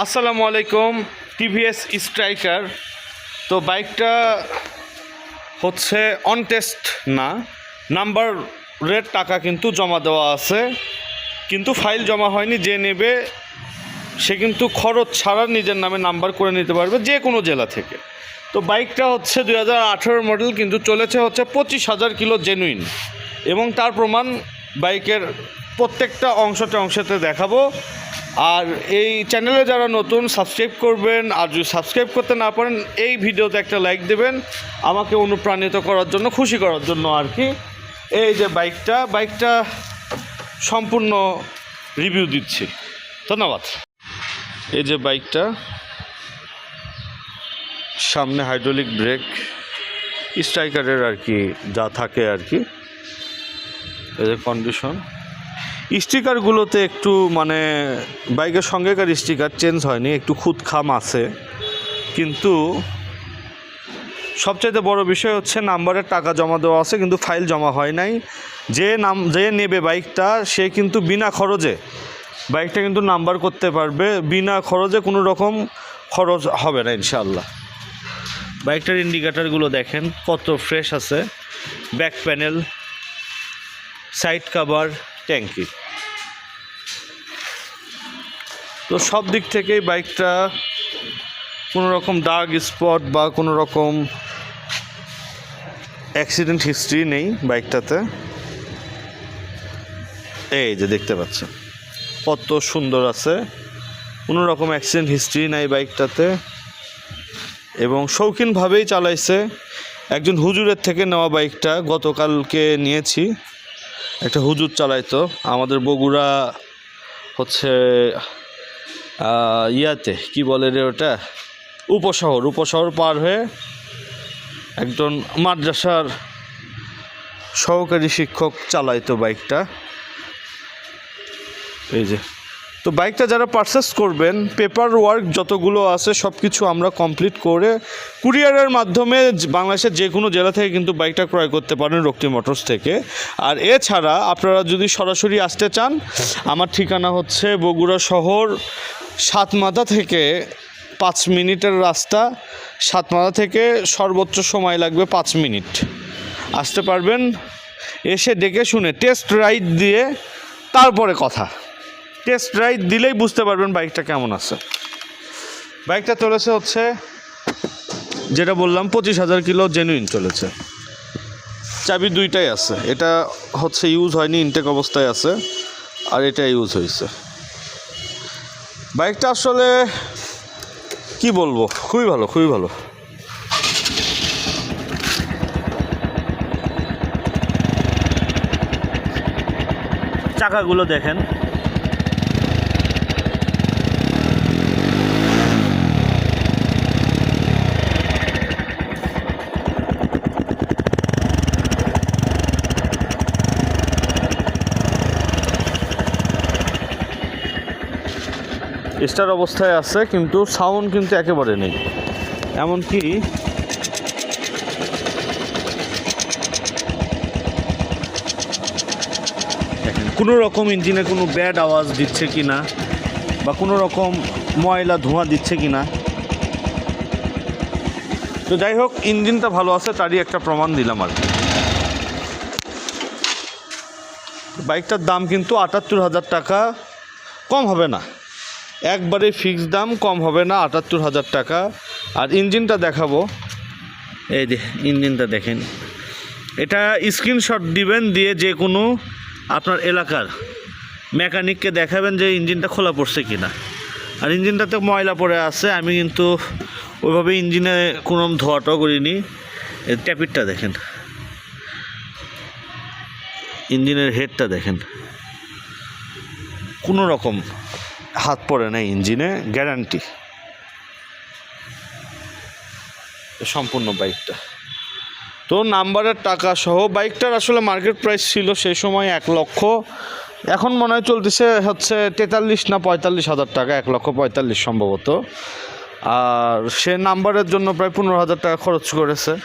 আসসালামু আলাইকুম, TVS striker. তো বাইকটা হচ্ছে অন টেস্ট না রেট টাকা কিন্তু জমা দেওয়া আছে, কিন্তু ফাইল জমা হয়নি, যে নেবে সে কিন্তু খরচ ছাড়া নিজের নামে নাম্বার করে নিতে পারবে যে কোনো জেলা থেকে। তো বাইকটা হচ্ছে দুই হাজার আঠেরো মডেল কিন্তু চলেছে হচ্ছে পঁচিশ হাজার কিলো জেনুইন এবং তার প্রমাণ বাইকের প্রত্যেকটা অংশতে অংশতে দেখাবো। আর এই চ্যানেলে যারা নতুন সাবস্ক্রাইব করবেন। আর যদি সাবস্ক্রাইব করতে না পারেন, এই ভিডিওতে একটা লাইক দেবেন। আমাকে অনুপ্রাণিত করার জন্য, খুশি করার জন্য আর কি। এই যে বাইকটা বাইকটা সম্পূর্ণ রিভিউ দিচ্ছি। ধন্যবাদ। এই যে বাইকটা সামনে হাইড্রোলিক ব্রেক স্ট্রাইকারের আর কি যা থাকে আর কি। এই যে কন্ডিশন স্টিকারগুলোতে একটু মানে বাইকের সঙ্গেকার স্টিকার চেঞ্জ হয়নি, একটু খুদ খাম আছে। কিন্তু সবচাইতে বড় বিষয় হচ্ছে নাম্বারের টাকা জমা দেওয়া আছে, কিন্তু ফাইল জমা হয় নাই। যে নাম, যে নেবে বাইকটা, সে কিন্তু বিনা খরচে, বাইকটা কিন্তু নাম্বার করতে পারবে, বিনা খরচে কোনো রকম খরচ হবে না ইনশাল্লাহ বাইকটার ইন্ডিকেটারগুলো দেখেন, কত ফ্রেশ আছে। ব্যাক প্যানেল, সাইড কাভার, ট্যাঙ্কি। তো সব দিক থেকেই বাইকটা কোনো রকম ডার্ক স্পট বা কোনো রকম অ্যাক্সিডেন্ট হিস্ট্রি নেই বাইকটাতে। এই যে দেখতে পাচ্ছেন কত সুন্দর আছে। কোনো রকম অ্যাক্সিডেন্ট হিস্ট্রি নাই বাইকটাতে। এবং শৌখিনভাবেই চালাইছে। একজন হুজুরের থেকে নেওয়া বাইকটা গতকালকে নিয়েছি। একটা হুজুর চালাইতো। আমাদের বগুড়া হচ্ছে ইয়াতে, কি বলে রে ওটা? উপশহর উপশহর পার হয়ে একজন মাদ্রাসার সহকারী শিক্ষক চালাইতো বাইকটা। এই যে। তো বাইকটা যারা পারচেস করবেন পেপার ওয়ার্ক যতগুলো আছে সব কিছু আমরা কমপ্লিট করে কুরিয়ারের মাধ্যমে বাংলাদেশের যে কোনো জেলা থেকে কিন্তু বাইকটা ক্রয় করতে পারেন রক্তি মোটরস থেকে। আর এছাড়া আপনারা যদি সরাসরি আসতে চান, আমার ঠিকানা হচ্ছে বগুড়া শহর সাতমাথা থেকে পাঁচ মিনিটের রাস্তা, সাতমাথা থেকে সর্বোচ্চ সময় লাগবে পাঁচ মিনিট। আসতে পারবেন, এসে দেখে শুনে টেস্ট রাইড দিয়ে তারপরে কথা। টেস্ট রাইড দিলেই বুঝতে পারবেন বাইকটা কেমন আছে। বাইকটা চলেছে হচ্ছে, যেটা বললাম, পঁচিশ হাজার কিলো জেনুইন চলেছে। চাবি দুইটাই আছে। এটা হচ্ছে ইউজ হয়নি ইনটেক অবস্থায় আছে, আর এটা ইউজ হয়েছে। বাইকটা আসলে কি বলব? খুবই ভালো খুবই ভালো। চাকাগুলো দেখেন। স্টার অবস্থায় আছে, কিন্তু সাউন্ড কিন্তু একেবারে নেই। এমনকি কোনো রকম ইঞ্জিনে কোনো ব্যাড আওয়াজ দিচ্ছে কি না, বা কোনো রকম ময়লা ধোঁয়া দিচ্ছে কি না। তো যাই হোক ইঞ্জিনটা ভালো আছে, তারই একটা প্রমাণ দিলাম আর কি। বাইকটার দাম কিন্তু আটাত্তর হাজার টাকা, কম হবে না। একবারে ফিক্সড দাম, কম হবে না, আটাত্তর হাজার টাকা। আর ইঞ্জিনটা দেখাবো। এই যে, ইঞ্জিনটা দেখেন। এটা স্ক্রিনশট দিবেন, দিয়ে যে কোনো আপনার এলাকার মেকানিককে দেখাবেন যে ইঞ্জিনটা খোলা পড়ছে কি না আর ইঞ্জিনটাতে ময়লা পড়ে আছে, আমি কিন্তু ওইভাবে ইঞ্জিনে কোনো ধোয়াটাও করিনি। ট্যাপিটটা দেখেন। ইঞ্জিনের হেডটা দেখেন। কোনো রকম। হাত পড়ে না ইঞ্জিনে গ্যারান্টি সম্পূর্ণ বাইকটা। তো নাম্বারের টাকা সহ বাইকটার আসলে মার্কেট প্রাইস ছিল সেই সময় এক লক্ষ। এখন মনে হয় চলতেছে হচ্ছে তেতাল্লিশ না পঁয়তাল্লিশ হাজার টাকা, এক লক্ষ পঁয়তাল্লিশ সম্ভবত। আর সে নাম্বারের জন্য প্রায় পনেরো হাজার টাকা খরচ করেছে।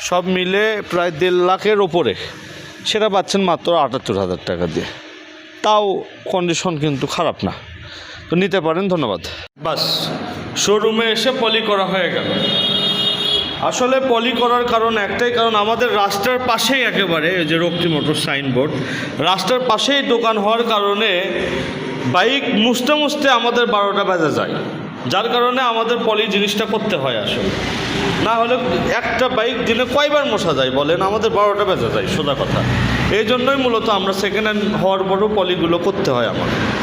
সব মিলে প্রায় দেড় লাখের ওপরে। সেটা পাচ্ছেন মাত্র আটাত্তর হাজার টাকা দিয়ে। তাও কন্ডিশন কিন্তু খারাপ না। তো নিতে পারেন, ধন্যবাদ। বাস শোরুমে এসে পলি করা হয়ে গেল। আসলে পলি করার কারণ একটাই, কারণ আমাদের রাস্তার পাশেই একেবারে যে রক্তি মোটর সাইনবোর্ড, রাস্তার পাশেই দোকান হওয়ার কারণে বাইক মুছতে মুছতে আমাদের বারোটা বাজে যায়। যার কারণে আমাদের পলি জিনিসটা করতে হয় আসলে। না হলে একটা বাইক দিনে কয়বার মশা যায় বলেন? আমাদের বারোটা বেজে যায়, সোজা কথা। এই জন্যই মূলত আমরা সেকেন্ড হ্যান্ড হওয়ার পরও পলিগুলো করতে হয় আমাদের।